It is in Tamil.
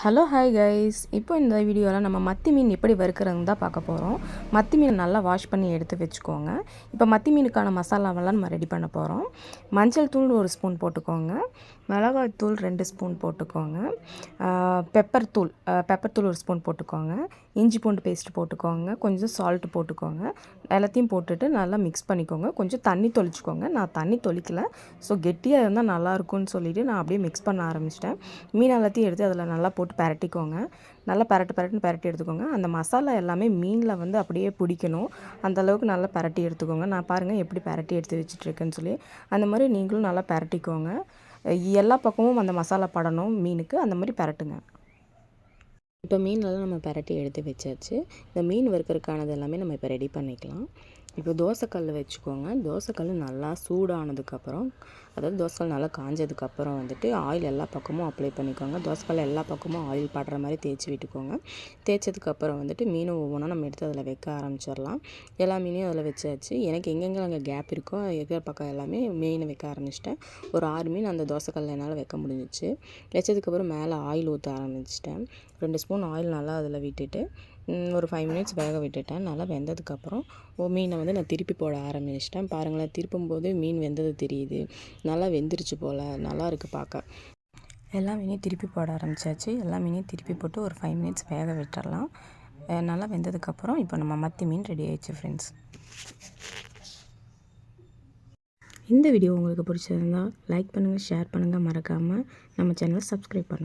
ஹலோ ஹாய் கைஸ் இப்போ இந்த வீடியோவில் நம்ம மத்தி மீன் எப்படி வறுக்கிறதுன்னு தான் பார்க்க போகிறோம் மத்தி மீன் நல்லா வாஷ் பண்ணி எடுத்து வச்சுக்கோங்க. இப்போ மத்தி மீனுக்கான மசாலாவெல்லாம் நம்ம ரெடி பண்ண போகிறோம் மஞ்சள் தூள் ஒரு ஸ்பூன் போட்டுக்கோங்க. மிளகாய் தூள் ரெண்டு ஸ்பூன் போட்டுக்கோங்க. பெப்பர் தூள் பெப்பர் தூள் ஒரு ஸ்பூன் போட்டுக்கோங்க. இஞ்சி பூண்டு பேஸ்ட் போட்டுக்கோங்க. கொஞ்சம் சால்ட்டு போட்டுக்கோங்க. எல்லாத்தையும் போட்டுட்டு நல்லா மிக்ஸ் பண்ணிக்கோங்க. கொஞ்சம் தண்ணி தொளிச்சிக்கோங்க. நான் தண்ணி தொளிக்கல. ஸோ கெட்டியாக இருந்தால் நல்லாயிருக்கும்னு சொல்லிவிட்டு நான் அப்படியே மிக்ஸ் பண்ண ஆரம்பிச்சிட்டேன். மீன் எல்லாத்தையும் எடுத்து அதில் நல்லா போட்டு பரட்டிக்கோங்க. நல்லா பரட்டு பரட்டுன்னு பரட்டி எடுத்துக்கோங்க. அந்த மசாலா எல்லாமே மீனில் வந்து அப்படியே பிடிக்கணும். அந்த அளவுக்கு நல்லா பரட்டி எடுத்துக்கோங்க. நான் பாருங்கள் எப்படி பரட்டி எடுத்து வச்சுட்ருக்கேன்னு சொல்லி. அந்த மாதிரி நீங்களும் நல்லா பரட்டிக்கோங்க. எல்லா பக்கமும் அந்த மசாலா படணும் மீனுக்கு. அந்த மாதிரி பரட்டுங்க. இப்போ மீனெல்லாம் நம்ம பரட்டி எடுத்து வச்சாச்சு. இந்த மீன் வறுக்கிறதுக்கானது எல்லாமே நம்ம இப்போ ரெடி பண்ணிக்கலாம். இப்போ தோசைக்கல் வச்சுக்கோங்க. தோசைக்கல் நல்லா சூடானதுக்கப்புறம் அதாவது தோசைக்கல் நல்லா காஞ்சதுக்கப்புறம் வந்துட்டு ஆயில் எல்லா பக்கமும் அப்ளை பண்ணிக்கோங்க. தோசைக்கல் எல்லா பக்கமும் ஆயில் படுற மாதிரி தேய்ச்சி விட்டுக்கோங்க. தேய்ச்சதுக்கப்புறம் வந்துட்டு மீனை ஒவ்வொன்றா நம்ம எடுத்து அதில் வைக்க ஆரம்பிச்சிடலாம். எல்லா மீனையும் அதில் வச்சாச்சு. எனக்கு எங்கெங்கே அங்கே கேப் இருக்கோ இருக்கிற பக்கம் எல்லாமே மீன் வைக்க ஆரம்பிச்சிட்டேன். ஒரு ஆறு மீன் அந்த தோசைக்கல்ல என்னால் வைக்க முடிஞ்சிச்சு. வச்சதுக்கப்புறம் மேலே ஆயில் ஊற்ற ஆரம்பிச்சிட்டேன். ரெண்டு ஸ்பூன் ஆயில் நல்லா அதில் விட்டுட்டு ஒரு ஃபைவ் மினிட்ஸ் வேக விட்டுட்டேன். நல்லா வெந்ததுக்கப்புறம் ஓ மீனை வந்து நான் திருப்பி போட ஆரம்பிச்சிட்டேன். பாருங்களேன் திருப்பும் போது மீன் வெந்தது தெரியுது. நல்லா வெந்துருச்சு போல். நல்லா இருக்குது பார்க்க எல்லா மீனையும் திருப்பி போட ஆரம்பித்தாச்சு எல்லா மீனையும் திருப்பி போட்டு ஒரு ஃபைவ் மினிட்ஸ் வேக விட்டுறலாம். நல்லா வெந்ததுக்கப்புறம் இப்போ நம்ம மத்தி மீன் ரெடி ஆயிடுச்சு ஃப்ரெண்ட்ஸ் இந்த வீடியோ உங்களுக்கு பிடிச்சிருந்தால் லைக் பண்ணுங்கள் ஷேர் பண்ணுங்கள் மறக்காமல் நம்ம சேனலை சப்ஸ்கிரைப் பண்ணுங்கள்